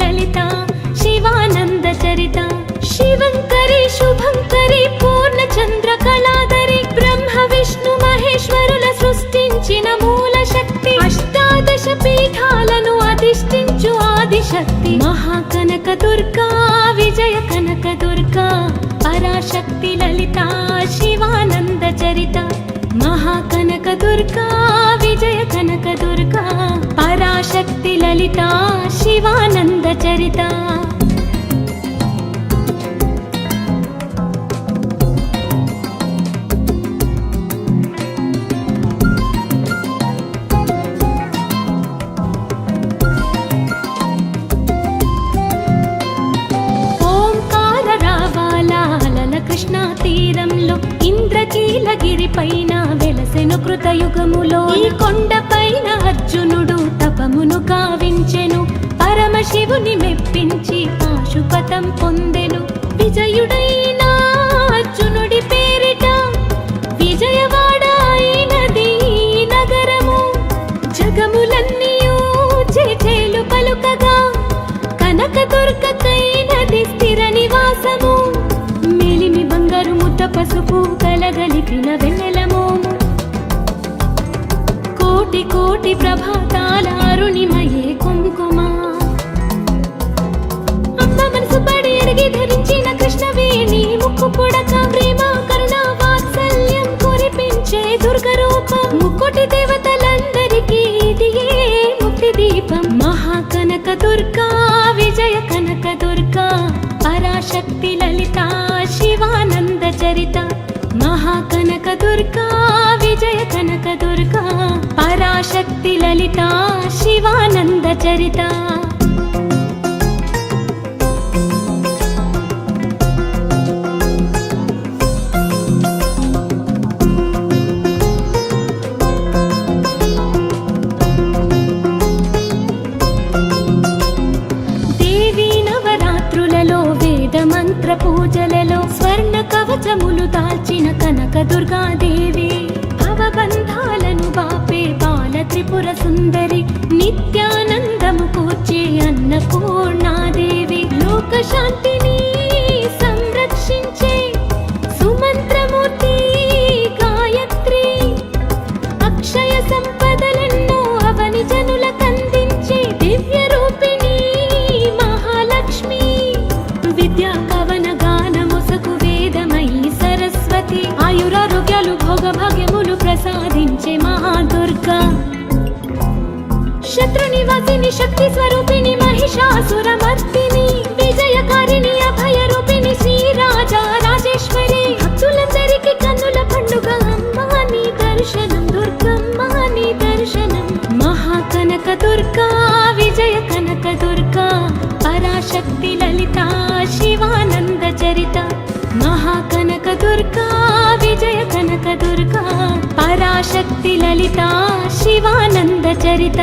పరాశక్తి లలిత శివానంద చరిత శివంకరి శుభంకరి పూర్ణ చంద్ర కళాధరి బ్రహ్మ విష్ణు మహేశ్వరుల సృష్టించిన మూల శక్తి. అష్టాదశ పీఠాలను అధిష్ఠించు ఆదిశక్తి. మహాకనక దుర్గా విజయ కనక దుర్గా మహాకనక దుర్గా విజయ కనక దుర్గా పరాశక్తి లలిత శివానంద చరిత. ఇంద్రకీలగిరి పైన వెలసెను కృతయుగములో ఈ కొండ పైన అర్జునుడు తపమును కావించెను పరమశివుని మెప్పించి పాశుపతం పొందెను. విజయుడైన అర్జునుడి పేరిట విజయవాడ అయినది నగరము. జగములన్నీ చేచేలు పలుకగా. కనక దుర్గకైనది స్థిర నివా ముద్ద పసుపు కలగలిపిన వెన్నెలము. కోటి కోటి ప్రభాతాల అరుణిమయే కుంకుమ. అమ్మ మనసు పడి ఎరిగి ధరించిన కృష్ణవేణి ముక్కు పొడక ప్రేమ కరుణ వాత్సల్యం కురిపించే దుర్గ రూపం ముక్కోటి దేవతలందరికీ ఇదియే ముక్తి దీపం మహాకనక దుర్గా విజయ కనక దుర్గా పరాశక్తి లలితాశి సరిత మహాకనక దుర్గా విజయ కనక దుర్గా పరాశక్తి లలిత శివానంద చరిత. కవచములు దాల్చిన కనక దుర్గాదేవి. భవబంధాలను బాపే బాల త్రిపుర సుందరి. నిత్యానందము కూర్చే అన్నపూర్ణాదేవి. లోక శాంతిని సంరక్షించ రూపిణి శక్తి స్వరూపిణి మహిషాసురమర్దిని విజయకారిణి అభయ రూపిణి శ్రీ రాజా రాజేశ్వరి. భక్తులందరికీ కన్నుల పండుగ అమ్మా నీ దర్శనం దుర్గమ్మ నీ దర్శనం. మహాకనక దుర్గా విజయ కనక దుర్గా పరాశక్తి లలిత శివానంద చరిత. మహాకనక దుర్గా విజయ కనక దుర్గా పరాశక్తి లలిత శివానంద చరిత.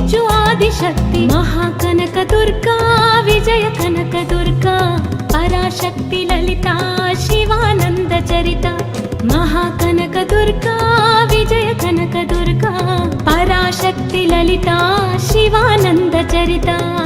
ఆదిశక్తి. మహాకనక దుర్గా విజయ కనక దుర్గా పరాశక్తి లలిత శివానంద చరిత. మహాకనక దుర్గా విజయ కనక దుర్గా పరాశక్తి లలిత శివానంద చరిత.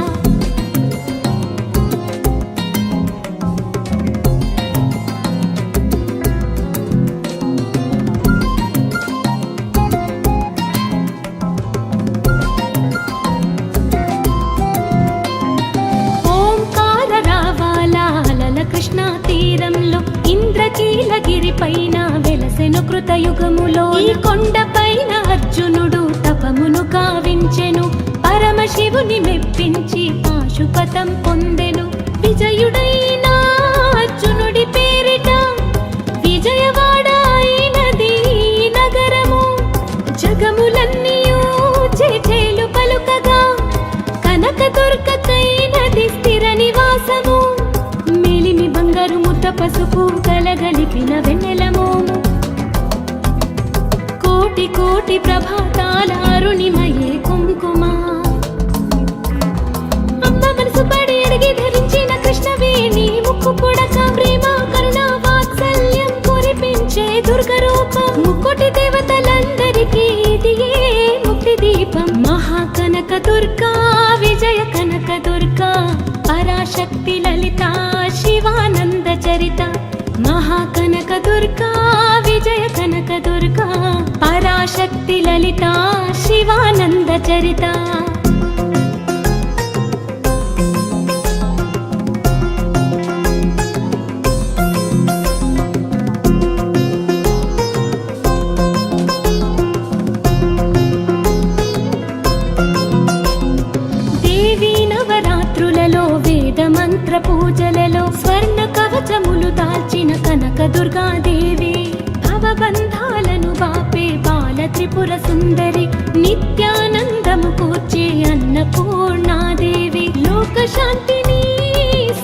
వెలసెను కృతయుగములో ఈ కొండపైన అర్జునుడు తపమును కావించెను పరమశివుని మెప్పించి పాశుపతం పొందెను. విజయుడైన అర్జునుడి పేరిట విజయవాడ అయినది నగరము జగములన్నీ చేచేలు పలుకగా. కనక దుర్గకైనది స్థిర నివాసము. మేలిమి బంగారు ముద్ద పసుపు కలగలిపిన కోటి కోటి ప్రభాతాల అరుణిమయే కుంకుమ. అమ్మ మనసు పడి అడిగి ధరించిన కృష్ణవేణి ముక్కు పొడక ప్రేమ కరుణ వాత్సల్యం కురిపించే దుర్గరూపం ముక్కుటి దేవతలందరికీ ఇదియే ముక్తి దీపం. మహాకనక దుర్గా విజయ కనక దుర్గా పరాశక్తి లలిత శివానంద చరిత. మహాకనక దుర్గా విజయ కనక దుర్గా పరాశక్తి లలిత శివానంద చరిత. దాల్చిన దుర్గాదేవి భవబంధాలను బాపే బాల త్రిపుర సుందరి నిత్యానందము కూర్చే అన్నపూర్ణాదేవి. లోక శాంతిని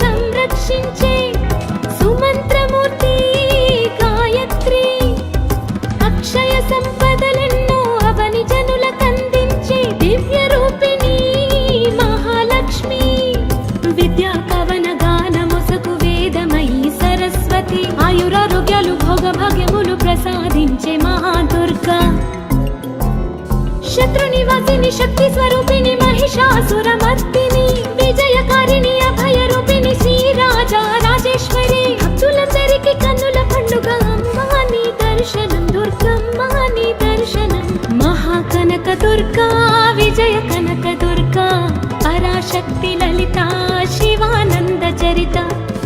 సంరక్షించే సుమంత్రమూర్తి గాయత్రి అక్షయ సం ప్రసాదించే మహాదుర్గా. శత్రు నివాసిని శక్తి స్వరూపిణి మహిషాసుర మర్దిని విజయకారిణి అభయ రూపిణి శ్రీ రాజా రాజేశ్వరి. భక్తులందరికీ కన్నుల పండుగ అమ్మాని దర్శనం దుర్గమ్మాని దర్శనం. మహాకనక దుర్గా విజయ కనక దుర్గా పరాశక్తి లలిత శివానంద చరిత.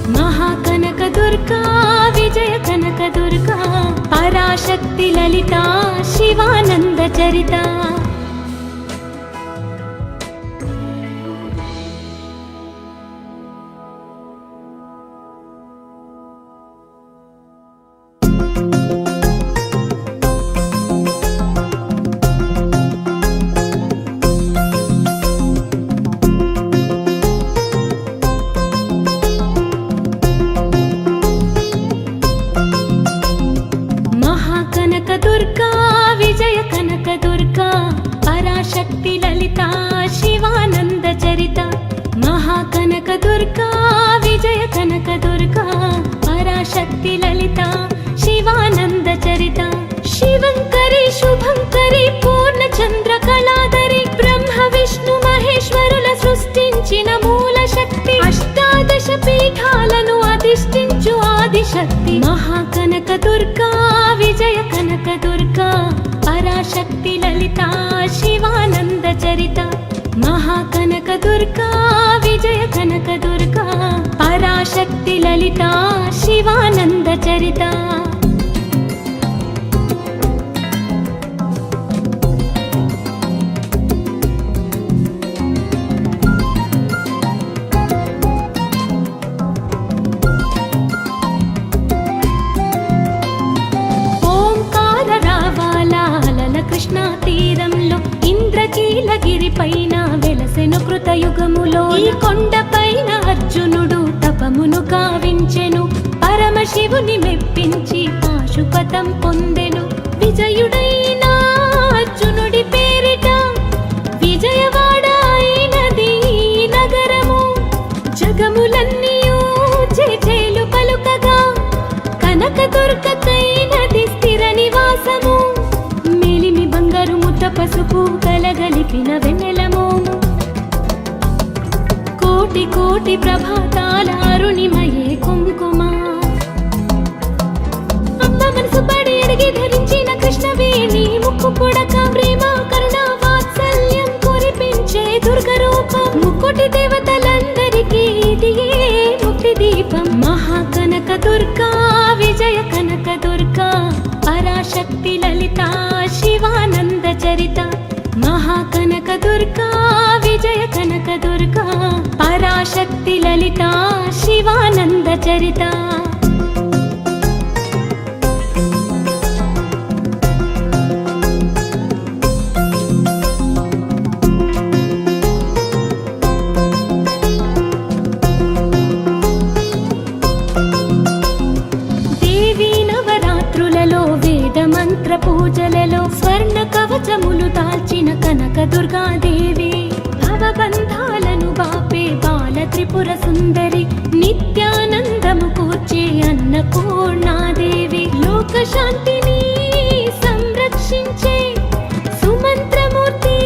మహాకనక దుర్గా విజయ కనక దుర్గా. పరాశక్తి లలిత శివానంద చరిత. దుర్గా విజయ కనక దుర్గా పరాశక్తి లలిత శివానంద చరిత మహాకనక దుర్గా విజయ కనక దుర్గా పరాశక్తి లలిత శివానంద చరిత. ఇంద్రకీలగిరి పైన వెలసెను కృతయుగములో. ఈ కొండ పైన అర్జునుడు తపమును కావించెను పరమశివుని మెప్పించి పాశుపతం పొందెను. విజయుడైన అర్జునుడి పేరిట విజయవాడ అయినది నగరము. జగములన్నీ చేచేలు పలుకగా. కనక దుర్గకైనది స్థిర నివాసము. మేలిమి బంగారు ముద్ద పసుపు కలగలిపిన వెన్నెలమోము కోటి కోటి ప్రభాతాల అరుణిమయే కుంకుమ. అమ్మ మనసు పడి అడిగి ధరించిన కృష్ణవేణి ముక్కు పొడక ప్రేమ కరుణ వాత్సల్యం కురిపించే దుర్గ రూపం ముక్కోటి దేవతలందరికీ ఇదియే ముక్తి దీపం. మహాకనక దుర్గా విజయ కనక దుర్గా పరాశక్తి లలిత శివానంద చరిత. దుర్గా విజయ కనక దుర్గా పరాశక్తి లలిత శివానంద చరిత. మంత్ర పూజలలో స్వర్ణ కవచములు దాల్చిన కనక దుర్గాది త్రిపుర సుందరి నిత్యానందము కూర్చే అన్నపూర్ణాదేవి లోక శాంతిని సంరక్షించే సుమంత్రమూర్తి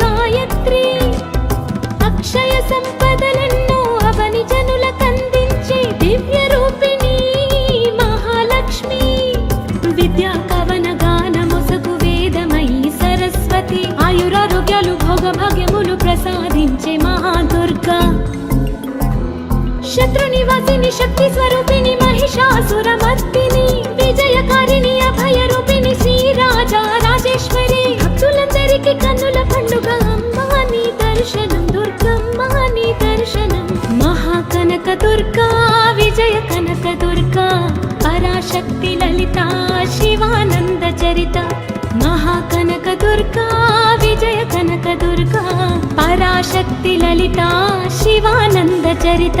గాయత్రి. అక్షయ సంపదలెన్నో అవని జనులకందించే దివ్య రూపిణి మహాలక్ష్మి. విద్యా కవన గాన మొసగు వేదమయి సరస్వతి. ఆయురారోగ్యాలు భోగ భాగ్యములు ప్రసాదించే మహాదుర్గా. శత్రు నివాసిని శక్తి స్వరూపిణి మహిషాసుర మహిషాసురమర్దిని విజయకారిణి అభయ రూపిణి శ్రీ రాజా రాజేశ్వరి. భక్తులందరికీ కన్నుల పండుగ అమ్మా నీ దర్శనం దుర్గమ్మ నీ దర్శనం. మహాకనక దుర్గా విజయ కనక దుర్గా పరాశక్తి లలిత శివానంద చరిత. మహాకనక దుర్గా విజయ కనక దుర్గా పరాశక్తి భక్తి లలిత శివానంద చరిత.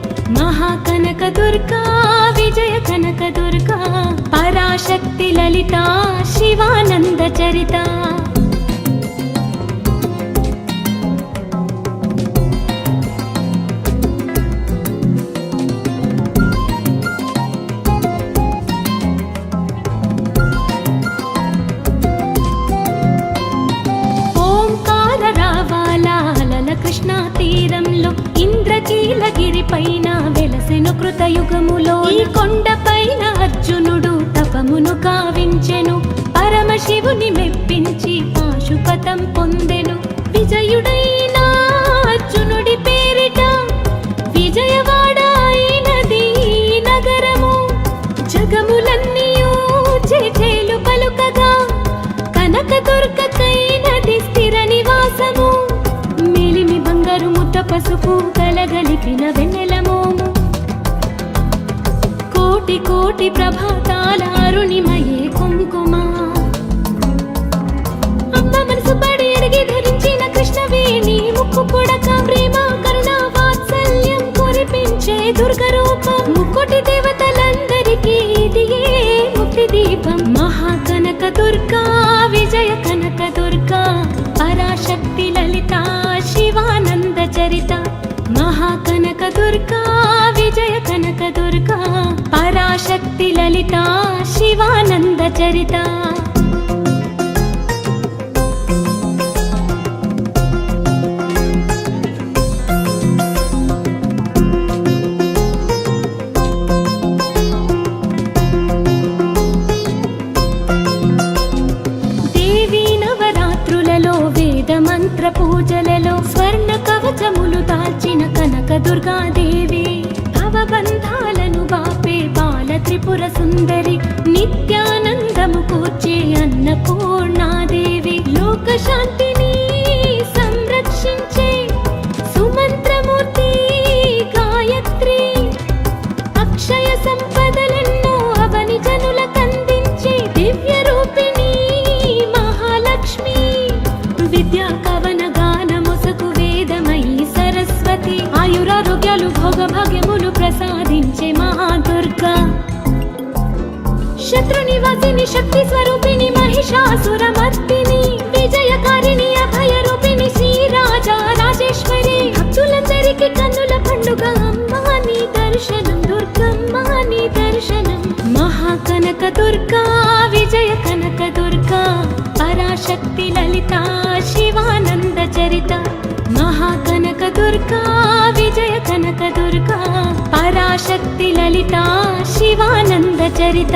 మహాకనక దుర్గా విజయ కనక దుర్గా పరాశక్తి లలిత శివానంద చరిత. ఓంకార రావాల కృష్ణా తీరంలో ఇంద్రకీలగిరి పైన వెలసెను కృతయుగములో ఈ కొండపైన అర్జునుడు తపమును కావించెను. పరమశివుని మెప్పించి పాశుపతం పొందెను. విజయుడైన అర్జునుడి పేరిట విజయవాడ అయినది నగరము. జగములన్నీ చేలు పలుకగా కనక దుర్గకైనది స్థిర నివాసము. మేలిమి బంగారు ముద్ద పసుపు కలగలిపిన వెన్నెలమోము కోటి కోటి ప్రభాతాల అరుణిమయే కుంకుమ. అమ్మ మనసు పడి అడిగి ధరించిన కృష్ణవేణి ముక్కు పుడక ప్రేమ కరుణ వాత్సల్యం కురిపించే దుర్గ రూపం ముక్కుటి దేవతలందరికీ ఇదియే ముక్తి దీపం. మహాకనక దుర్గా విజయ కనక దుర్గా పరాశక్తి లలిత శివానంద చరిత. దుర్గా విజయ కనక దుర్గా పరాశక్తి లలిత శివానంద చరిత. దుర్గాదేవి భవబంధాలను బాపే బాల త్రిపుర సుందరి నిత్యానందము కూర్చే అన్నపూర్ణాదేవి లోకశాంతిని భోగభాగ్యములు ప్రసాదించే మహాదుర్గా. శత్రు నివాసిని శక్తి స్వరూపిణి మహిషాసుర మహిషాసురమర్దిని విజయకారిణి అభయ రూపిణి శ్రీరాజా రాజేశ్వరి. భక్తులందరికీ కన్నుల పండుగ అమ్మా నీ దర్శనం దుర్గమ్మ నీ దర్శనం. మహాకనక దుర్గా విజయ కనక దుర్గా. పరాశక్తి లలిత శివానంద చరిత దుర్గా విజయ కనక దుర్గా పరాశక్తి లలిత శివానంద చరిత.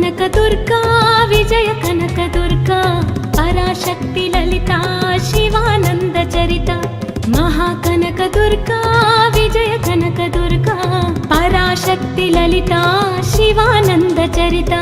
కనక దుర్గా విజయ కనక దుర్గా పరాశక్తి లలిత శివానంద చరిత. మహాకనక దుర్గా విజయ కనక దుర్గా పరాశక్తి లలిత శివానంద చరిత.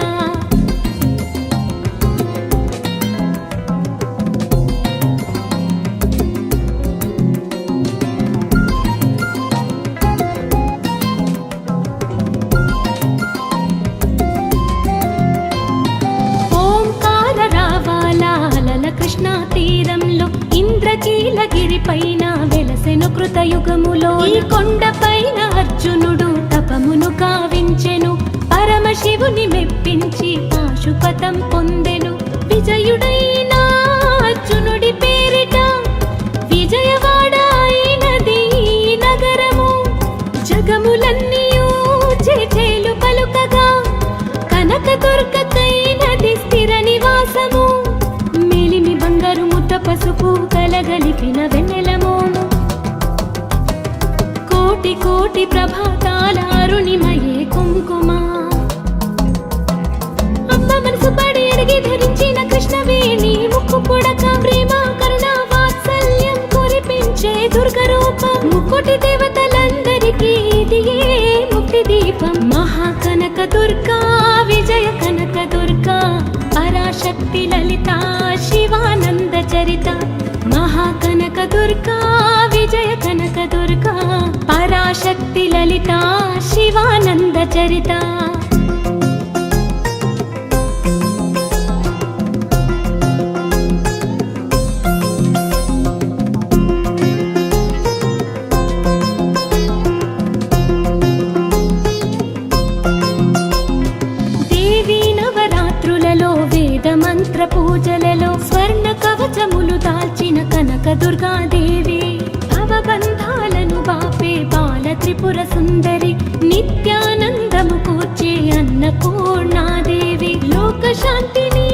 ఇంద్రకీలగిరి పైన వెలసెను కృతయుగములో ఈ కొండ పైన అర్జునుడు తపమును కావించెను పరమశివుని మెప్పించి పాశుపతం పొందెను. కలిపిన వెన్నెలమోను కోటి కోటి ప్రభాతాల అరుణిమయే కుంకుమ. అమ్మ మనసు పడి అడిగి ధరించిన కృష్ణవేణి ముక్కు పొడక ప్రేమ కరుణ వాత్సల్యం కురిపించే దుర్గ రూపం ముక్కుటి దేవతలందరికీ ఇదియే ముక్తి దీపం. మహాకనక దుర్గా శక్తి లలిత శివానంద చరిత మహాకనక దుర్గా విజయ కనక దుర్గా పరాశక్తి లలిత శివానంద చరిత. కనక దుర్గాదేవి భవబంధాలను బాపే బాల త్రిపుర సుందరి నిత్యానందము కూర్చే అన్నపూర్ణాదేవి లోకశాంతిని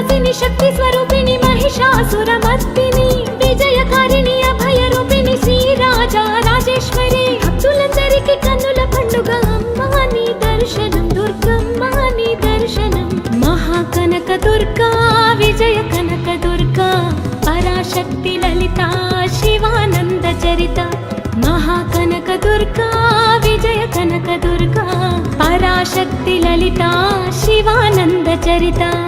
శత్రు శక్తి స్వరూపిణి మహిషాసురమర్దిని విజయకారిణి అభయ రూపిణి శ్రీరాజా రాజేశ్వరి. భక్తులందరికీ కన్నుల పండుగ అమ్మా నీ దర్శనం దుర్గమ్మ నీ దర్శనం. మహాకనక దుర్గా విజయ కనక దుర్గా పరాశక్తి లలిత శివానంద చరిత. మహాకనక దుర్గా విజయ కనక దుర్గా పరాశక్తి లలిత శివానంద చరిత.